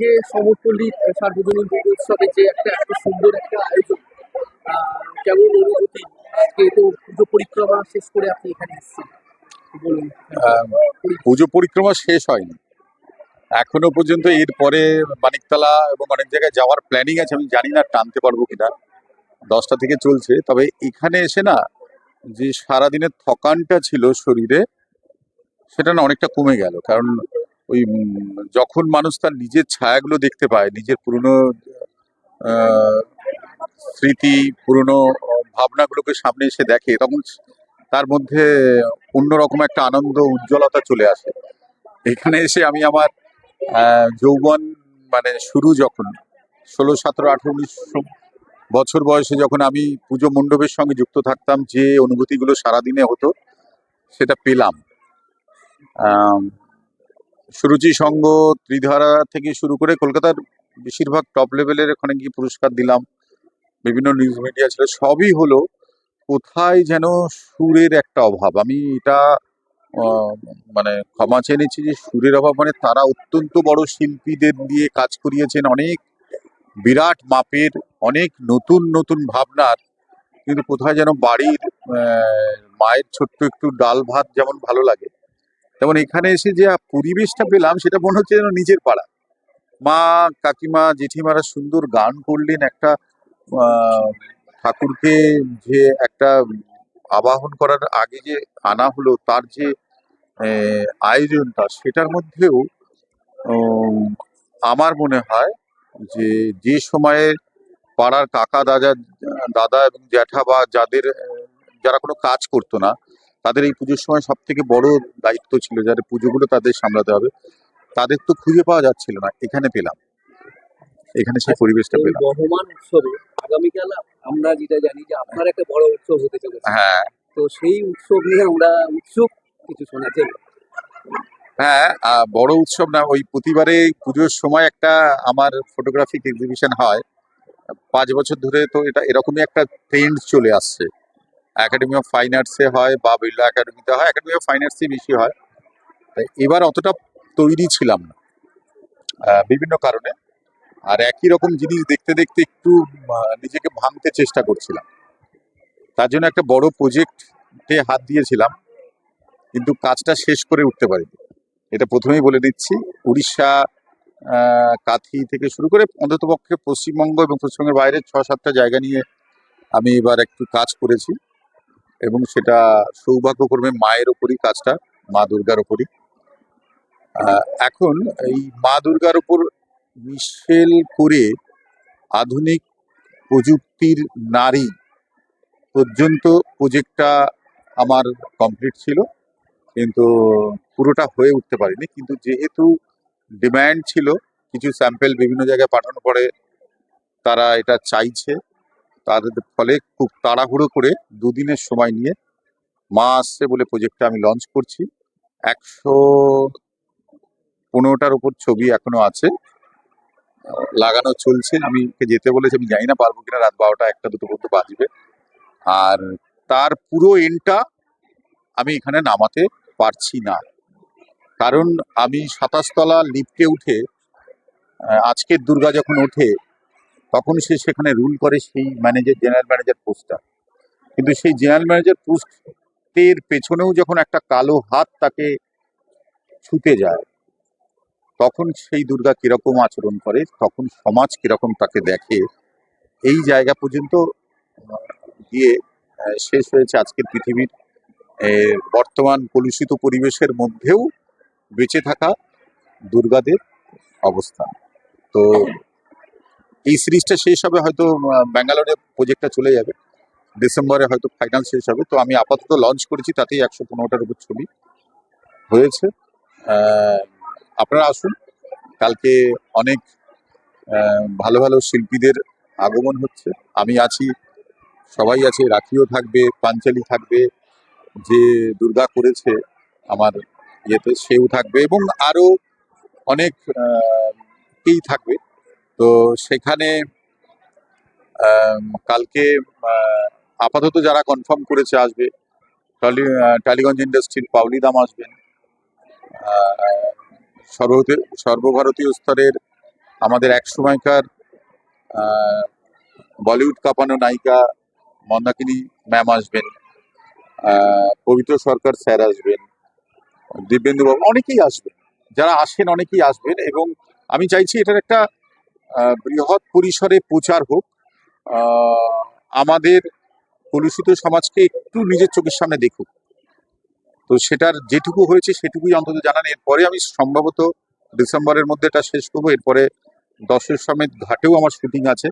যে সমপল্লী সার্বজনীন দুর্গোৎসবে যে একটা এত সুন্দর একটা আয়োজন কেমন অনুভূতি? আজকে তো পুজো পরিক্রমা শেষ করে আপনি এখানে এসেছেন। পুজো পরিক্রমা শেষ হয়নি। এখনও পর্যন্ত এরপরে মানিকতলা এবং অনেক জায়গায় যাওয়ার প্ল্যানিং আছে, আমি জানি না, টানতে পারব কিনা। দশটা থেকে চলছে, তবে এখানে এসে না যে সারাদিনের থকানটা ছিল শরীরে, সেটা না অনেকটা কমে গেল। কারণ ওই যখন মানুষ তার নিজের ছায়াগুলো দেখতে পায়, নিজের পুরনো স্মৃতি, পুরনো ভাবনাগুলোকে সামনে এসে দেখে, তখন তার মধ্যে অন্যরকম একটা আনন্দ, উজ্জ্বলতা চলে আসে। এখানে এসে আমি আমার যৌবন মানে শুরু যখন, ষোলো, সতেরো, আঠেরো, উনিশ বছর বয়সে যখন আমি পুজো মণ্ডপের সঙ্গে যুক্ত থাকতাম, যে অনুভূতিগুলো সারাদিনে হতো, সেটা পেলাম। সুরুচি সঙ্গ ত্রিধারা থেকে শুরু করে কলকাতার বেশিরভাগ টপ লেভেলের ওখানে গিয়ে পুরস্কার দিলাম। বিভিন্ন নিউজ মিডিয়া ছিল, সবই হলো কোথায় যেন সুরের একটা অভাব। আমি এটা মানে ক্ষমা চেয়ে নিচ্ছি যে সুরের অভাব মানে তারা অত্যন্ত বড় শিল্পীদের দিয়ে কাজ করিয়েছেন অনেক বিরাট মাপের, অনেক নতুন নতুন ভাবনার। কিন্তু কোথায় যেন বাড়ির মায়ের ছোট্ট একটু ডাল ভাত যেমন ভালো লাগে তেমন এখানে এসে যে পরিবেশটা পেলাম, সেটা মনে হচ্ছে যেন নিজের পাড়া। মা, কাকিমা, জেঠিমারা সুন্দর গান করলেন একটা ঠাকুরকে যে একটা আবাহন করার আগে যে আনা হলো, তার যে আয়োজনটা, সেটার মধ্যেও আমার মনে হয় যে যে সময়ে পাড়ার কাকা দাদা দাদা এবং জ্যাঠা বা যাদের, যারা কোনো কাজ করতো না তাদের এই পুজোর সময় সব থেকে বড় দায়িত্ব ছিল যাদের পুজোগুলো তাদের সামলাতে হবে। তাদের তো খুঁজে পাওয়া যাচ্ছিল না এখানে পেলাম। এখানে সেই পরিবেশটা পেলাম। বহমান উৎসবে আগামীকাল আমরা যেটা জানি যে আপনার একটা বড় উৎসব হতে চলেছে। হ্যাঁ। তো সেই উৎসব নিয়ে আমরা উৎসুক কিছু শোনাতে হ্যাঁ বড় উৎসব না ওই প্রতিবারে পুজোর সময় একটা আমার ফটোগ্রাফিক এক্সিবিশন হয়। পাঁচ বছর ধরে তো এটা এরকমই একটা ট্রেন্ড চলে আসছে। একাডেমি অফ ফাইন আর্টসে হয় বা বিড়লা একাডেমিতে হয় একাডেমি অফ ফাইন আর্টসই বেশি হয়। এবার অতটা তৈরি ছিলাম না বিভিন্ন কারণে। আর একই রকম জিনিস দেখতে দেখতে একটু নিজেকে ভাঙতে চেষ্টা করছিলাম। তার জন্য একটা বড় প্রজেক্টে হাত দিয়েছিলাম, কিন্তু কাজটা শেষ করে উঠতে পারিনি। এটা প্রথমেই বলে দিচ্ছি, উড়িষ্যা কাথি থেকে শুরু করে অন্ততপক্ষে পশ্চিমবঙ্গ এবং পশ্চিমবঙ্গের বাইরে ছ সাতটা জায়গা নিয়ে আমি এবার একটু কাজ করেছি। এবং সেটা সৌভাগ্যক্রমে মায়ের ওপরই কাজটা, মা দুর্গার ওপরই। এখন এই মা দুর্গার ওপর মিশেল করে আধুনিক প্রযুক্তির নারী পর্যন্ত প্রজেক্টটা আমার কমপ্লিট ছিল, কিন্তু পুরোটা হয়ে উঠতে পারিনি। কিন্তু যেহেতু ডিম্যান্ড ছিল, কিছু স্যাম্পেল বিভিন্ন জায়গায় পাঠানোর পরে তারা এটা চাইছে তাদের ফলে খুব তাড়াহুড়ো করে দুদিনের সময় নিয়ে মা আসছে বলে প্রজেক্টটা আমি লঞ্চ করছি। একশো পনেরোটার উপর ছবি এখনও আছে। লাগানো চলছে। আমি যেতে বলেছি, আমি জানি না, পারব কিনা, রাত বারোটা, একটা, দুটো পর্যন্ত বাজবে। আর তার পুরো এন্ডটা আমি এখানে নামাতে পারছি না। কারণ আমি সাতাশতলা লিফটে উঠে আজকের দুর্গা যখন ওঠে তখন সে সেখানে রুল করে সেই ম্যানেজার জেনারেল ম্যানেজার পোস্টটা কিন্তু সেই জেনারেল ম্যানেজার পোস্টের পেছনেও যখন একটা কালো হাত তাকে ছুতে যায়, তখন সেই দুর্গা কীরকম আচরণ করে, তখন সমাজ কীরকম তাকে দেখে, এই জায়গা পর্যন্ত গিয়ে শেষ হয়েছে আজকের পৃথিবীর বর্তমান কলুষিত পরিবেশের মধ্যেও বেঁচে থাকা দুর্গাদের অবস্থান। তো এই সিরিজটা শেষ হবে হয়তো ব্যাঙ্গালোরে প্রজেক্টটা চলে যাবে। ডিসেম্বরে হয়তো ফাইনাল শেষ হবে। তো আমি আপাতত লঞ্চ করেছি তাতেই একশো পনেরোটার উপর ছবি হয়েছে। আপনারা আসুন। কালকে অনেক ভালো ভালো শিল্পীদের আগমন হচ্ছে। আমি আছি, সবাই আছে, রাখিও থাকবে, পাঞ্চালি থাকবে, যে দুর্গা করেছে আমার ইয়েতে, সেও থাকবে এবং আরও অনেক কেই থাকবে। তো সেখানে কালকে আপাতত যারা কনফার্ম করেছে আসবে টালি টালিগঞ্জ ইন্ডাস্ট্রির পাউলি দাম আসবেন আহ, সর্বভারতীয় স্তরের আমাদের এক সময়কার বলিউড কাঁপানো নায়িকা মন্দাকিনী ম্যাম আসবেন পবিত্র সরকার স্যার আসবেন দিব্যেন্দুবাবু অনেকেই আসবেন। যারা আসেন অনেকেই আসবেন এবং আমি চাইছি এটার একটা বৃহৎ পরিসরে প্রচার হোক আমাদের কলুষিত সমাজকে একটু নিজের চোখের সামনে দেখুক। তো সেটার যেটুকু হয়েছে সেটুকুই অন্তত জানান। এরপরে আমি সম্ভবত ডিসেম্বরের মধ্যে এটা শেষ করব। এরপরে দশের সমেত ঘাটেও আমার শুটিং আছে।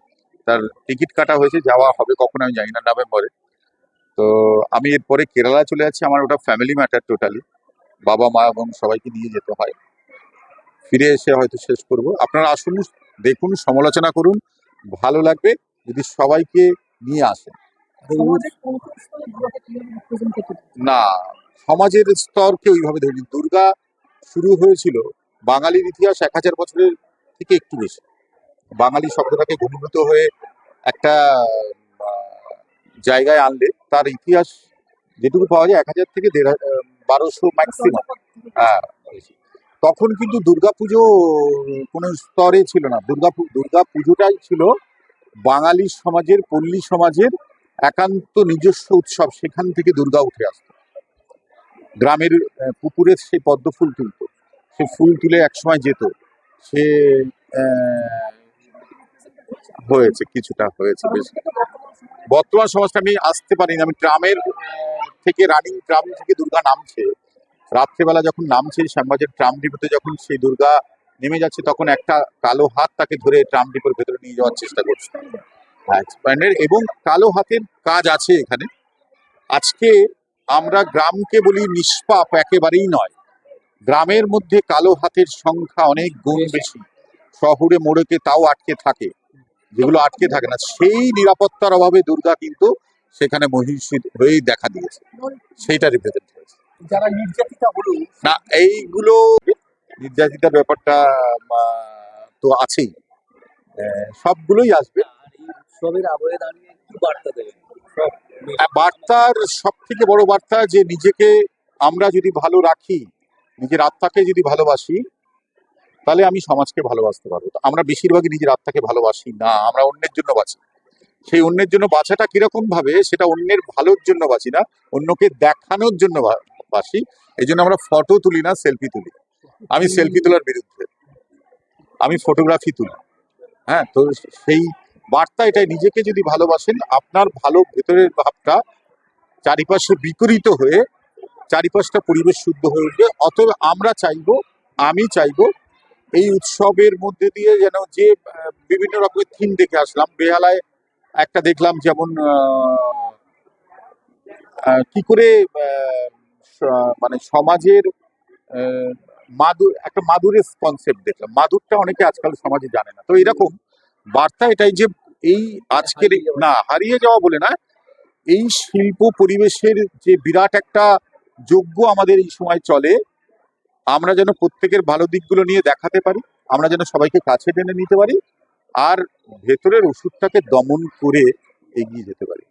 তার টিকিট কাটা হয়েছে, যাওয়া হবে কখন আমি জানি না, নভেম্বরে। তো আমি এরপরে কেরালা চলে যাচ্ছি, আমার ওটা ফ্যামিলি ম্যাটার টোটালি বাবা, মা এবং সবাইকে নিয়ে যেতে হয়। ফিরে এসে হয়তো শেষ করব। আপনারা আসুন দেখুন সমালোচনা করুন ভালো লাগবে যদি সবাইকে নিয়ে আসেন? না সমাজের স্তরকে ওইভাবে ধরিনি। দুর্গা শুরু হয়েছিল বাঙালির ইতিহাস এক হাজার বছরের থেকে একটু বেশি। বাঙালি শব্দটাকে ঘনীভূত হয়ে একটা জায়গায় আনলে তার ইতিহাস যেটুকু পাওয়া যায় এক হাজার থেকে দেড় হা- আহ, বারোশো ম্যাক্সিমাম হ্যাঁ। তখন কিন্তু দুর্গাপুজো কোনো স্তরে ছিল না। দুর্গা দুর্গা পুজোটাই ছিল বাঙালি সমাজের পল্লী সমাজের একান্ত নিজস্ব উৎসব। সেখান থেকে দুর্গা উঠে আসতো। গ্রামের আহ, পুকুরে সে পদ্ম ফুল তুলতো। সে ফুল তুলে একসময় যেত। সে হয়েছে কিছুটা হয়েছে বেশ। বর্তমান সমাজটা আমি আসতে পারিনি। আমি ট্রামের থেকে রানিং ট্রাম থেকে দুর্গা নামছে। রাত্রেবেলা যখন নামছে শ্যামবাজার ট্রাম ডিপোতে যখন সেই দুর্গা নেমে যাচ্ছে তখন একটা কালো হাত তাকে ধরে ট্রাম ডিপোর ভেতরে নিয়ে যাওয়ার চেষ্টা করছে। এবং কালো হাতের কাজ আছে এখানে। আজকে আমরা গ্রামকে বলি নিষ্পাপ একেবারেই নয়। গ্রামের মধ্যে কালো হাতের সংখ্যা অনেক গুণ বেশি। শহরে মোড়কে তাও আটকে থাকে। যেগুলো আটকে থাকে না। সেই নিরাপত্তার অভাবে দুর্গা কিন্তু সেখানে মহিষী হয়েই দেখা দিয়েছে। সেইটা রিপ্রেজেন্ট হয়েছে যারা নির্যাতিতা হলো না এইগুলো নির্যাতিতার ব্যাপারটা তো আছেই। সবগুলোই আসবে। উৎসবের আবহে দাঁড়িয়ে বার্তা দেবেন? বার্তার সব থেকে বড় বার্তা যে নিজেকে আমরা যদি ভালো রাখি নিজের আত্মাকে যদি ভালোবাসি তাহলে আমি সমাজকে ভালোবাসতে পারব। আমরা বেশিরভাগই নিজের আত্মাকে ভালোবাসি না আমরা অন্যের জন্য বাঁচি। সেই অন্যের জন্য বাঁচাটা কীরকম ভাবে সেটা অন্যের ভালোর জন্য বাঁচি না অন্যকে দেখানোর জন্য বাসি এই জন্য আমরা ফটো তুলি না সেলফি তুলি। আমি সেলফি তোলার বিরুদ্ধে। আমি ফটোগ্রাফি তুলি। হ্যাঁ তো সেই বার্তা এটাই, নিজেকে যদি ভালোবাসেন, আপনার ভালো ভেতরের ভাবটা চারিপাশে বিকরিত হয়ে, চারিপাশটা পরিবেশ শুদ্ধ হয়ে উঠবে। অতএব আমরা চাইব, আমি চাইব, এই উৎসবের মধ্যে দিয়ে যেন যে বিভিন্ন রকমের থিম দেখে আসলাম। বেহালায় একটা দেখলাম যেমন কি করে মানে সমাজের মাদুর একটা মাদুরের কনসেপ্ট দেখলাম। মাদুরটা অনেকে আজকাল সমাজে জানে না। তো এরকম বার্তা এটাই যে এই আজকের না, হারিয়ে যাওয়া বলে না, এই শিল্প পরিবেশের যে বিরাট একটা যোগ্য আমাদের এই সময় চলে, আমরা যেন প্রত্যেকের ভালো দিকগুলো নিয়ে দেখাতে পারি, আমরা যেন সবাইকে কাছে টেনে নিতে পারি, আর ভেতরের ওষুধটাকে দমন করে এগিয়ে যেতে পারি।